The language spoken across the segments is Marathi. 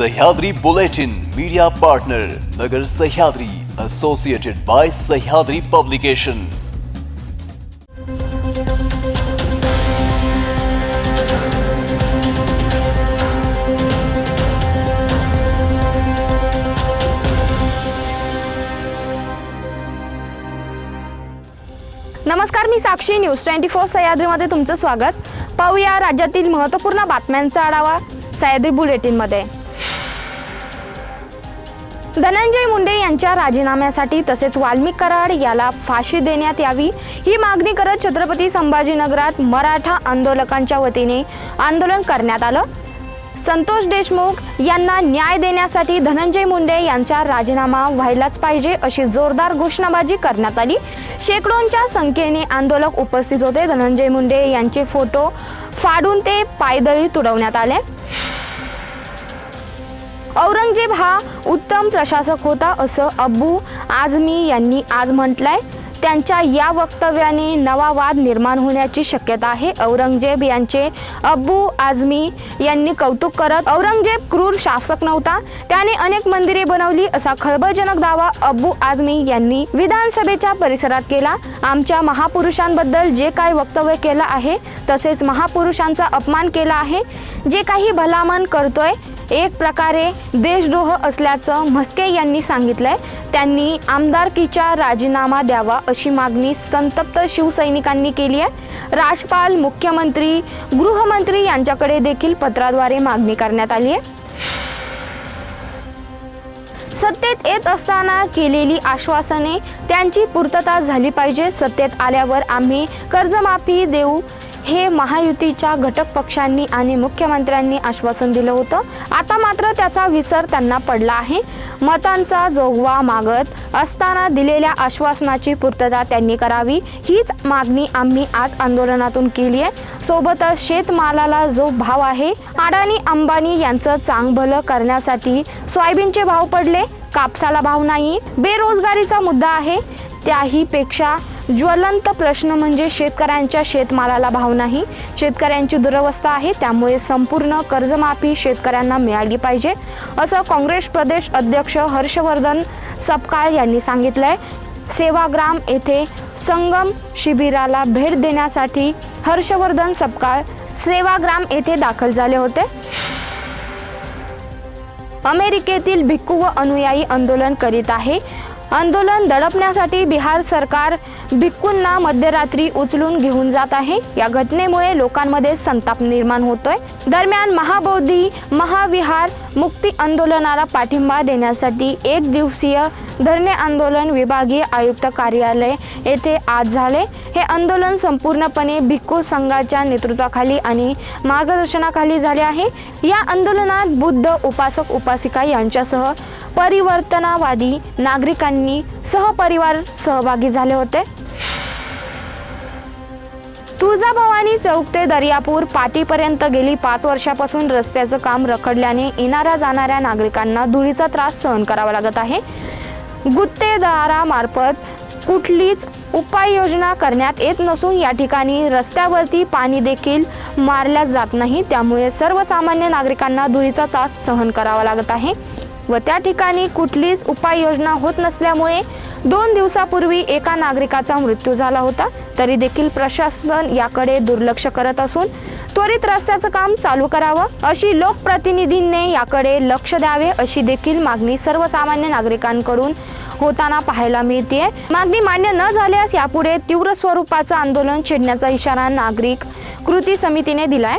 Sahyadri Bulletin media partner Nagar Sahyadri associated by Sahyadri publication नमस्कार मी साक्षी. न्यूज ट्वेंटी फोर सह्याद्रीमध्ये तुमचं स्वागत. पाहूया राज्यातील महत्त्वपूर्ण बातम्यांचा आढावा सह्याद्री बुलेटिनमध्ये. धनंजय मुंडे यांच्या राजीनाम्यासाठी तसेच वाल्मिक कराड याला फाशी देण्यात यावी ही मागणी करत छत्रपती संभाजीनगरात मराठा आंदोलकांच्या वतीने आंदोलन करण्यात आलं. संतोष देशमुख यांना न्याय देण्यासाठी धनंजय मुंडे यांचा राजीनामा व्हायलाच पाहिजे अशी जोरदार घोषणाबाजी करण्यात आली. शेकडोंच्या संख्येने आंदोलक उपस्थित होते. धनंजय मुंडे यांचे फोटो फाडून ते पायदळी तुडवण्यात आले. औरंगजेब हा उत्तम प्रशासक होता असं अब्बू आझमी यांनी आज म्हटलंय. त्यांच्या या वक्तव्याने नवा वाद निर्माण होण्याची शक्यता आहे. औरंगजेब यांचे अब्बू आझमी यांनी कौतुक करत औरंगजेब क्रूर शासक नव्हता. त्याने अनेक मंदिरे बनवली असा खळबळजनक दावा अब्बू आझमी यांनी विधानसभेच्या परिसरात केला. आमच्या महापुरुषांबद्दल जे काही वक्तव्य केलं आहे तसेच महापुरुषांचा अपमान केला आहे. जे काही भलामन करतोय एक प्रकारे देशद्रोह असल्याचं म्हस्के यांनी सांगितलंय. त्यांनी आमदारकीचा राजीनामा द्यावा अशी मागणी संतप्त शिवसैनिकांनी केली आहे. राजपाल मुख्यमंत्री गृहमंत्री यांच्याकडे देखील पत्राद्वारे मागणी करण्यात आली आहे. सत्तेत येत असताना केलेली आश्वासने त्यांची पूर्तता झाली पाहिजे. सत्तेत आल्यावर आम्ही कर्जमाफी देऊ हे महायुतीच्या घटक पक्षांनी आणि मुख्यमंत्र्यांनी आश्वासन दिलं होतं. आता मात्र त्याचा विसर त्यांना पडला आहे. मतांचा जोगवा मागत असताना दिलेल्या आश्वासनाची पूर्तता त्यांनी करावी हीच मागणी आम्ही आज आंदोलनातून केली आहे सोबतच शेतमालाला जो भाव आहे अडाणी अंबानी यांचं चांगभलं करण्यासाठी सोयाबीनचे भाव पडले. कापसाला भाव नाही. बेरोजगारीचा मुद्दा आहे. त्याहीपेक्षा ज्वलंत प्रश्न म्हणजे शेतकऱ्यांच्या शेतमालाला भाव नाही. शेतकऱ्यांची दुरवस्था आहे त्यामुळे संपूर्ण कर्जमाफी शेतकऱ्यांना मिळाली पाहिजे. असं काँग्रेस प्रदेश अध्यक्ष हर्षवर्धन सपकाळ यांनी सांगितलंय. सेवाग्राम येथे संगम शिबिराला भेट देण्यासाठी हर्षवर्धन सपकाळ सेवाग्राम येथे दाखल झाले होते. अमेरिकेतील भिक्खू व अनुयायी आंदोलन करीत आहे. आंदोलन दडपण्यासाठी बिहार सरकार भिक्खूंना मध्यरात्री उचलून घेऊन जात आहे. या घटनेमुळे लोकांमध्ये संताप निर्माण होतोय. दरम्यान महाबोधी महाविहार मुक्ती आंदोलनाला पाठिंबा देण्यासाठी एक दिवसीय धरणे आंदोलन विभागीय आयुक्त कार्यालय येथे आज झाले. हे आंदोलन संपूर्णपणे भिक्खू संघाच्या नेतृत्वाखाली आणि मार्गदर्शनाखाली झाले आहे. या आंदोलनात बुद्ध उपासक उपासिका यांच्यासह परिवर्तनावादी नागरिकांनी सहपरिवार सहभागी झाले होते. तुळजाभवानी चौक ते दर्यापूर पाटीपर्यंत गेली पाच वर्षापासून रस्त्याचं काम रखडल्याने येणाऱ्या जाणाऱ्या नागरिकांना धुळीचा त्रास सहन करावा लागत आहे. गुत्तेदारामार्फत कुठलीच उपाययोजना करण्यात येत नसून या ठिकाणी रस्त्यावरती पाणी देखील मारल्या जात नाही. त्यामुळे सर्वसामान्य नागरिकांना धुळीचा त्रास सहन करावा लागत आहे. व त्या ठिकाणी कुठलीच उपाययोजना होत नसल्यामुळे दोन दिवसापूर्वी एका नागरिकाचा मृत्यू झाला होता. तरी देखील प्रशासन याकडे दुर्लक्ष करत असून त्वरित रस्त्याचं काम चालू करावं. अशी लोकप्रतिनिधींनी याकडे लक्ष द्यावे अशी देखील मागणी सर्वसामान्य नागरिकांकडून होताना पाहायला मिळते मागणी मान्य न झाल्यास यापुढे तीव्र स्वरूपाचं आंदोलन छेडण्याचा इशारा नागरिक कृती समितीने दिलाय.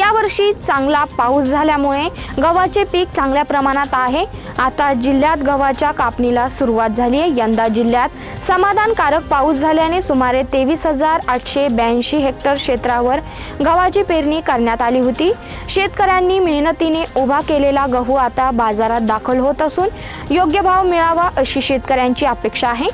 यावर्षी चांगला पाऊस झाल्यामुळे गव्हाचे पीक चांगल्या प्रमाणात आहे. आता जिल्ह्यात गव्हाच्या कापणीला सुरुवात झाली आहे. यंदा जिल्ह्यात समाधानकारक पाऊस झाल्याने सुमारे तेवीस हजार आठशे ब्याऐंशी हेक्टर क्षेत्रावर गव्हाची पेरणी करण्यात आली होती. शेतकऱ्यांनी मेहनतीने उभा केलेला गहू आता बाजारात दाखल होत असून योग्य भाव मिळावा अशी शेतकऱ्यांची अपेक्षा आहे.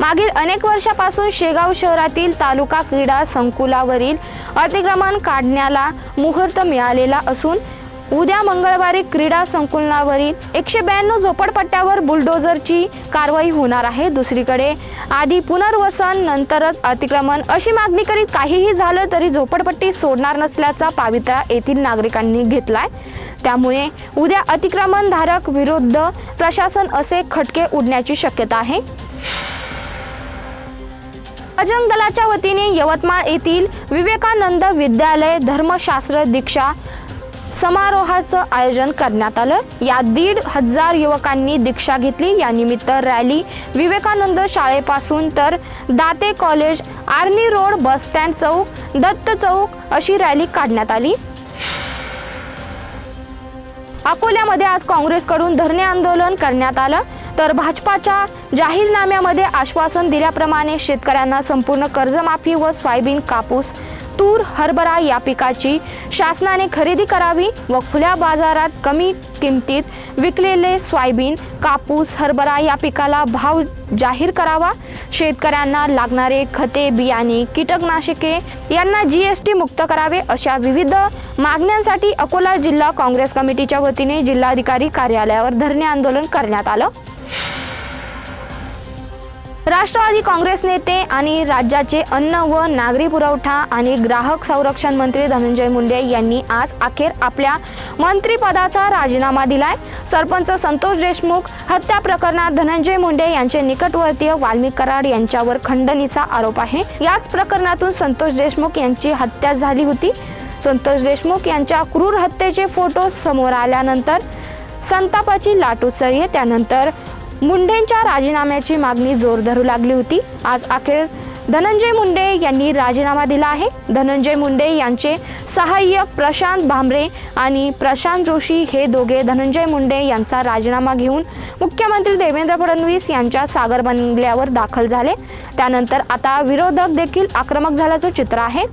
मागील अनेक वर्षापासून शेगाव शहरातील तालुका क्रीडा संकुलावरील अतिक्रमण काढण्याला मुहूर्त मिळालेला असून उद्या मंगळवारी क्रीडा संकुलावरील एकशे ब्याण्णव झोपडपट्ट्यावर बुलडोझरची कारवाई होणार आहे. दुसरीकडे आधी पुनर्वसन नंतरच अतिक्रमण अशी मागणी करीत काहीही झालं तरी झोपडपट्टी सोडणार नसल्याचा पावित्रा येथील नागरिकांनी घेतलाय. त्यामुळे उद्या अतिक्रमणधारक विरुद्ध प्रशासन असे खटके उडण्याची शक्यता आहे. अजंग दलाच्या वतीने यवतमाळ येथील विवेकानंद विद्यालय धर्मशास्त्र दीक्षा समारोहाचं आयोजन करण्यात आलं. या दीड हजार युवकांनी दीक्षा घेतली. या निमित्त रॅली विवेकानंद शाळेपासून तर Date college Arni road bus stand चौक दत्त चौक अशी रॅली काढण्यात आली. अकोल्यामध्ये आज काँग्रेसकडून धरणे आंदोलन करण्यात आलं. तर भाजपाच्या जाहीरनाम्यामध्ये आश्वासन दिल्याप्रमाणे शेतकऱ्यांना संपूर्ण कर्जमाफी व सोयाबीन कापूस तूर हरभरा या पिकाची शासनाने खरेदी करावी व खुल्या बाजारात कमी किमतीत विकलेले सोयाबीन कापूस हरभरा या पिकाला भाव जाहीर करावा. शेतकऱ्यांना लागणारे खते बियाणे कीटकनाशके यांना जी एस टी मुक्त करावे अशा विविध मागण्यांसाठी अकोला जिल्हा काँग्रेस कमिटीच्या वतीने जिल्हाधिकारी कार्यालयावर धरणे आंदोलन करण्यात आलं. राष्ट्रवादी काँग्रेस नेते आणि राज्याचे अन्न व नागरी पुरवठा आणि ग्राहक संरक्षण मंत्री धनंजय मुंडे यांनी आज अखेर आपल्या मंत्रिपदाचा राजीनामा दिलाय. सरपंच संतोष देशमुख हत्या प्रकरणात धनंजय मुंडे यांचे निकटवर्तीय वाल्मिक कराड यांच्यावर खंडणीचा आरोप आहे. याच प्रकरणातून संतोष देशमुख यांची हत्या झाली होती. संतोष देशमुख यांच्या क्रूर हत्येचे फोटो समोर आल्यानंतर संतापाची लाट उसळली त्यानंतर मुंडेंच्या राजीनाम्याची मागणी जोर धरू लागली होती. आज अखेर धनंजय मुंडे यांनी राजीनामा दिला आहे. धनंजय मुंडे यांचे सहाय्यक प्रशांत भांबरे आणि प्रशांत जोशी हे दोघे धनंजय मुंडे यांचा राजीनामा घेऊन मुख्यमंत्री देवेंद्र फडणवीस यांच्या सागर बंगल्यावर दाखल झाले. त्यानंतर आता विरोधक देखील आक्रमक झाल्याचं चित्र आहे.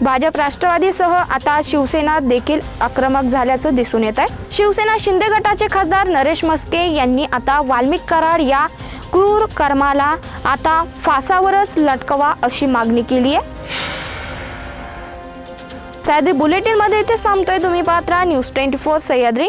भाजप राष्ट्रवादीसह आता शिवसेना देखील आक्रमक झाल्याचं दिसून येत आहे शिवसेना शिंदे गटाचे खासदार नरेश मस्के यांनी आता वाल्मिक कराड या क्रूर कर्माला आता फासावरच लटकवा अशी मागणी केली आहे. सह्याद्री बुलेटिनमध्ये इथेच थांबतोय. तुम्ही पात्रा न्यूज ट्वेंटी फोर सह्याद्री.